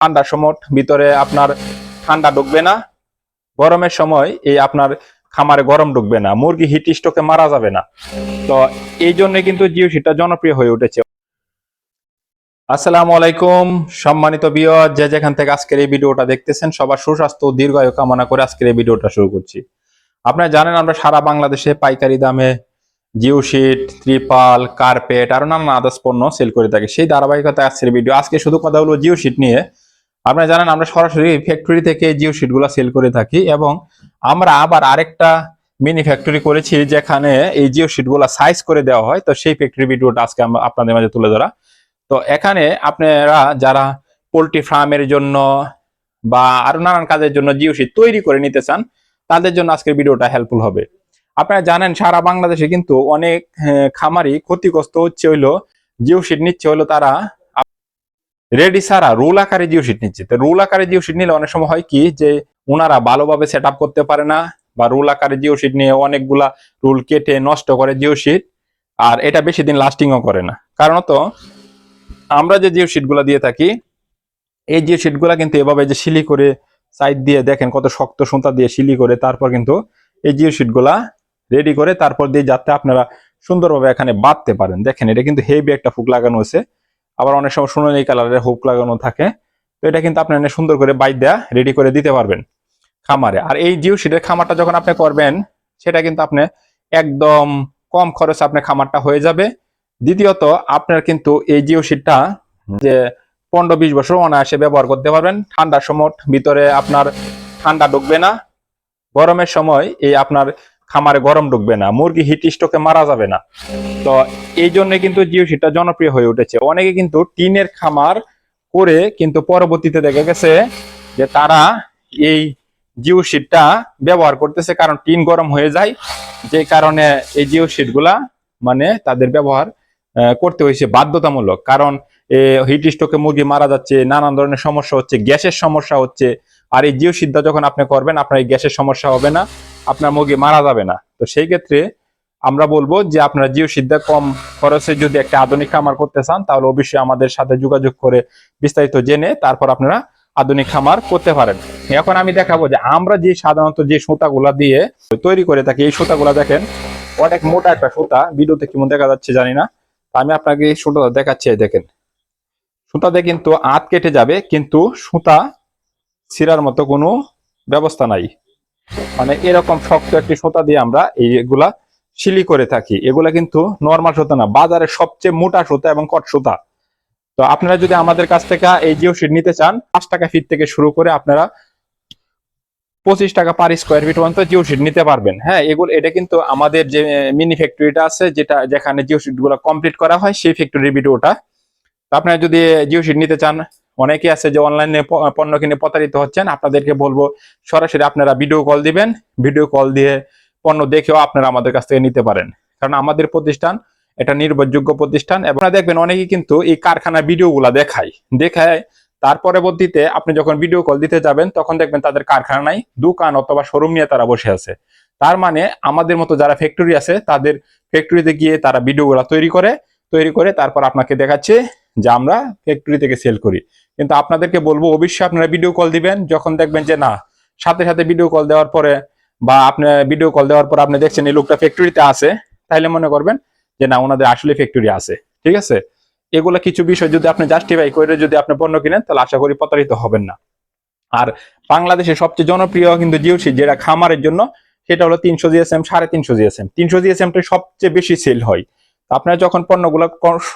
ঠান্ডার সময় ভিতরে আপনার ঠান্ডা ঢুকবে না। গরমের সময় এই আপনার খামারে গরম ঢুকবে না। মুরগি হিট স্ট্রোকে মারা যাবে না। তো এই জন্য কিন্তু জিও শিটটা জনপ্রিয় হয়ে উঠেছে। আসসালামু আলাইকুম, সম্মানিত বিয় যে যেখান থেকে আজকের এই ভিডিওটা দেখতেছেন, সবার সুস্বাস্থ্য দীর্ঘায়ু কামনা করে আজকের এই ভিডিওটা শুরু করছি। আপনারা জানেন, আমরা সারা বাংলাদেশে পাইকারি দামে জিও শিট ত্রিপাল, কার্পেট, আরও নানান আদার্স পণ্য সেল করে থাকি। সেই ধারাবাহিকতা আজকের ভিডিও। আজকে শুধু কথা হলো জিও শিট নিয়ে। আপনারা জানেন আমরা সরাসরি ফ্যাক্টরি থেকে জিও শিটগুলা সেল করে থাকি এবং আমরা আবার আরেকটা মিনি ফ্যাক্টরি করেছি যেখানে এই জিও শিটগুলা সাইজ করে দেওয়া হয়। তো সেই ফ্যাক্টরি ভিডিওটা আজকে আমরা আপনাদের মাঝে তুলে ধরা। তো এখানে আপনারা যারা পোলট্রি ফার্মের জন্য বা আরও নানান কাজের জন্য জিও শিট তৈরি করে নিতে চান, তাদের জন্য আজকের ভিডিওটা হেল্পফুল হবে। আপনারা জানেন সারা বাংলাদেশে কিন্তু অনেক খামারি ক্ষতিগ্রস্ত হচ্ছে হইল, জিও শিট নিচ্ছে হইল তারা রেডি সারা রুল আকারে জিও শিট নিচ্ছে। তো রুল আকারে জিও শিট নিলে অনেক সময় হয় কি যে ওনারা ভালোভাবে সেট করতে পারে না বা রুল আকারে জিও শিট নিয়ে অনেকগুলা রুল কেটে নষ্ট করে জিও শিট আর এটা বেশি দিন লাস্টিংও করে না। কারণত আমরা যে জিও শিটগুলা দিয়ে থাকি, এই জিও শিটগুলা কিন্তু এভাবে যে শিলি করে সাইড দিয়ে দেখেন কত শক্ত সুতা দিয়ে শিলি করে তারপর কিন্তু এই জিও শিটগুলা রেডি করে তারপর দিয়ে যাতে আপনারা সুন্দরভাবে এখানে বাঁধতে পারেন। দেখেন এটা কিন্তু হেভি একটা ফুক লাগানো হয়েছে। আবার অনেক সময় সোনালি কালারের হুক লাগানো থাকে। তো এটা কিন্তু আপনি সুন্দর করে বাইক দেয়া রেডি করে দিতে পারবেন খামারে। আর এই জিও শিটের খামারটা যখন আপনি করবেন, সেটা কিন্তু আপনি একদম কম খরচে আপনার খামারটা হয়ে যাবে। দ্বিতীয়ত, আপনার কিন্তু এই জিও শিটটা যে পনেরো বিশ বছর অনায়াসে ব্যবহার করতে পারবেন। ঠান্ডার সময় ভিতরে আপনার ঠান্ডা ঢুকবে না। গরমের সময় এই আপনার খামারে গরম ঢুকবে না, মুরগি হিট স্ট্রোকে মারা যাবে না। তো এই জন্য কিন্তু জিও শিটটা জনপ্রিয় হয়ে উঠেছে। অনেকে কিন্তু টিনের খামার করে কিন্তু পরবর্তীতে দেখা গেছে যে তারা এই জিও শিটটা ব্যবহার করতেছে কারণ টিন গরম হয়ে যায়। যে কারণে এই জিও গুলা মানে তাদের ব্যবহার করতে হয়েছে বাধ্যতামূলক। কারণ হিট স্ট্রোকে মুরগি মারা যাচ্ছে, নানান ধরনের সমস্যা হচ্ছে, গ্যাসের সমস্যা হচ্ছে আর এই জিও সিদ্ধা যখন আপনি করবেন, আপনার এই গ্যাসের সমস্যা হবে না, আপনার মুরগি মারা যাবে না। তো সেই ক্ষেত্রে আমরা বলব যে আপনারা জিও সিদ্ধা কম খরচে যদি একটা আধুনিক খামার করতে চান, তাহলে অবশ্যই আমাদের সাথে যোগাযোগ করে বিস্তারিত জেনে তারপর আপনারা আধুনিক খামার করতে পারেন। এখন আমি দেখাবো যে আমরা যে সাধারণত যে সুতাগুলা দিয়ে তৈরি করে থাকি, এই সুতাগুলা দেখেন, অনেক মোটা একটা সুতা। ভিডিওতে কেমন দেখা যাচ্ছে জানি না আমি আপনাকে এই সুতা দেখাচ্ছি দেখেন। সুতাতে কিন্তু আত কেটে যাবে, কিন্তু সুতা ছিঁড়ার মতো কোনো ব্যবস্থা নাই। মানে এরকম শক্ত একটি সুতা দিয়ে আমরা এইগুলা শিলি করে থাকি। এগুলা কিন্তু নর্মাল সুতা না, বাজারে সবচেয়ে মোটা সুতা এবং কট সুতা। তো আপনারা যদি আমাদের কাছ থেকে এই জিও শিট নিতে চান, পাঁচ টাকা ফিট থেকে শুরু করে আপনারা পঁচিশ টাকা পার স্কোয়ার ফিট পর্যন্ত জিও শিট নিতে পারবেন। হ্যাঁ এগুলো, এটা কিন্তু আমাদের যে মিনি ফ্যাক্টরিটা আছে, যেটা, যেখানে জিও শিটগুলো কমপ্লিট করা হয়, সেই ফ্যাক্টরির ভিডিওটা আপনারা যদি জিও শিট নিতে চান অনেকে আছে যে অনলাইনে পণ্য কিনে প্রতারিত হচ্ছেন। আপনাদেরকে বলব, সরাসরি আপনারা ভিডিও কল দিবেন। ভিডিও কল দিয়ে পণ্য দেখেও আপনারা আমাদের কাছ থেকে নিতে পারেন। কারণ আমাদের প্রতিষ্ঠান এটা নির্ভরযোগ্য প্রতিষ্ঠান এবং দেখবেন অনেকে কিন্তু এই কারখানা ভিডিওগুলা দেখায়। দেখায়, তার পরবর্তীতে আপনি যখন ভিডিও কল দিতে যাবেন, তখন দেখবেন তাদের কারখানা নাই, দোকান অথবা শোরুম নিয়ে তারা বসে আছে। তার মানে আমাদের মতো যারা ফ্যাক্টরি আছে, তাদের ফ্যাক্টরিতে গিয়ে তারা ভিডিওগুলা তৈরি করে তৈরি করে তারপর আপনাকে দেখাচ্ছে যে আমরা ফ্যাক্টরি থেকে সেল করি। কিন্তু আপনাদেরকে বলব, অবশ্যই আপনারা ভিডিও কল দিবেন, যখন দেখবেন যে না, সাথে সাথে ভিডিও কল দেওয়ার পরে বা আপনি ভিডিও কল দেওয়ার পর আপনি দেখছেন এই লোকটা ফ্যাক্টরিতে আছে, তাহলে মনে করবেন যে না, ওনাদের আসলে ফ্যাক্টরি আছে। ঠিক আছে? এগুলো কিছু বিষয় যদি আপনি জাস্টিফাই করে যদি আপনি পণ্য কিনেন, তাহলে আশা করি প্রতারিত হবেন না। আর বাংলাদেশের সবচেয়ে জনপ্রিয় কিন্তু জিওসি, যেটা খামারের জন্য, সেটা হলো তিনশো জিএসএম, সাড়ে তিনশো জিএসএম। তিনশো জিএসএমটা সবচেয়ে বেশি সেল হয়। আপনারা যখন পণ্যগুলো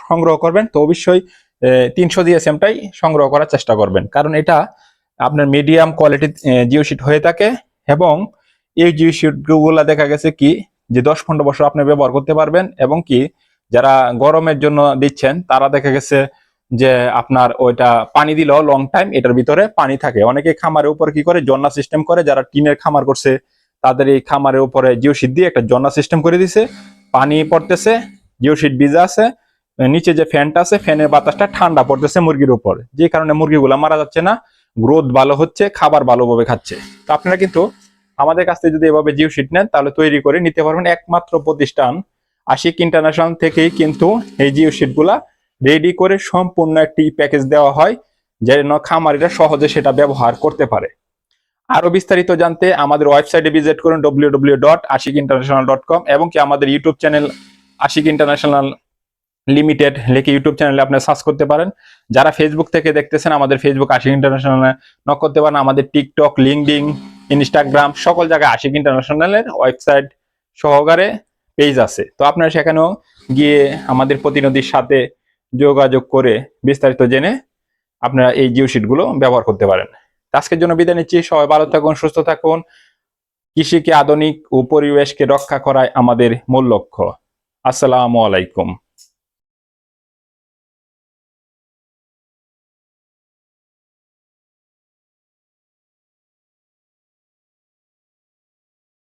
সংগ্রহ করবেন, তো অবশ্যই তিনশো জিএসএমটাই সংগ্রহ করার চেষ্টা করবেন। কারণ এটা আপনার মিডিয়াম কোয়ালিটি জিও শিট হয়ে থাকে এবং এই জিও শিটগুলো দেখা গেছে কি, যে দশ পনেরো বছর আপনি ব্যবহার করতে পারবেন এবং কি, যারা গরমের জন্য দিচ্ছেন, তারা দেখা গেছে যে আপনার ওইটা পানি দিল লং টাইম এটার ভিতরে পানি থাকে। অনেকে খামারের উপর কি করে জন্না সিস্টেম করে, যারা টিনের খামার করছে, তাদের এই খামারের উপরে জিও দিয়ে একটা জন্না সিস্টেম করে দিছে, পানি পড়তেছে জিও শিট ভিজা আছে নিচে যে ফ্যানটা আছে, ফ্যানের বাতাসটা ঠান্ডা পড়তেছে মুরগির উপর। যে কারণে মুরগিগুলা মারা যাচ্ছে না, গ্রোথ ভালো হচ্ছে, খাবার ভালোভাবে খাচ্ছে। তো আপনারা কিন্তু আমাদের কাছ থেকে যদি এভাবে জিও শিট নেন, তাহলে তৈরি করে নিতে পারবেন একমাত্র প্রতিষ্ঠান আশিক ইন্টারন্যাশনাল থেকেই কিন্তু এই জিও শিটগুলা রেডি করে সম্পূর্ণ একটি প্যাকেজ দেওয়া হয়, যেন খামারিরা সহজে সেটা ব্যবহার করতে পারে। আরও বিস্তারিত জানতে আমাদের ওয়েবসাইটে ভিজিট করুন W W dot Ashik international dot com এবং কি আমাদের YouTube channel Ashik international limited লিখে ইউটিউব চ্যানেলে আপনি সার্চ করতে পারেন। যারা ফেসবুক থেকে দেখতেছেন, আমাদের ফেসবুক আশিক ইন্টারন্যাশনাল নক করতে পারেন। আমাদের টিকটক লিঙ্কডিং ইনস্টাগ্রাম সকল জায়গায় আশিক ইন্টারন্যাশনালের ওয়েবসাইট সহকারে পেজ আছে। তো আপনারা সেখানেও গিয়ে আমাদের প্রতিনিধির সাথে যোগাযোগ করে বিস্তারিত জেনে আপনারা এই জিও গুলো ব্যবহার করতে পারেন। আজকের জন্য বিদায় নিচ্ছি। সবাই ভালো থাকুন, সুস্থ থাকুন। কৃষিকে আধুনিক ও পরিবেশকে রক্ষা করায় আমাদের মূল লক্ষ্য। আসসালামু আলাইকুম।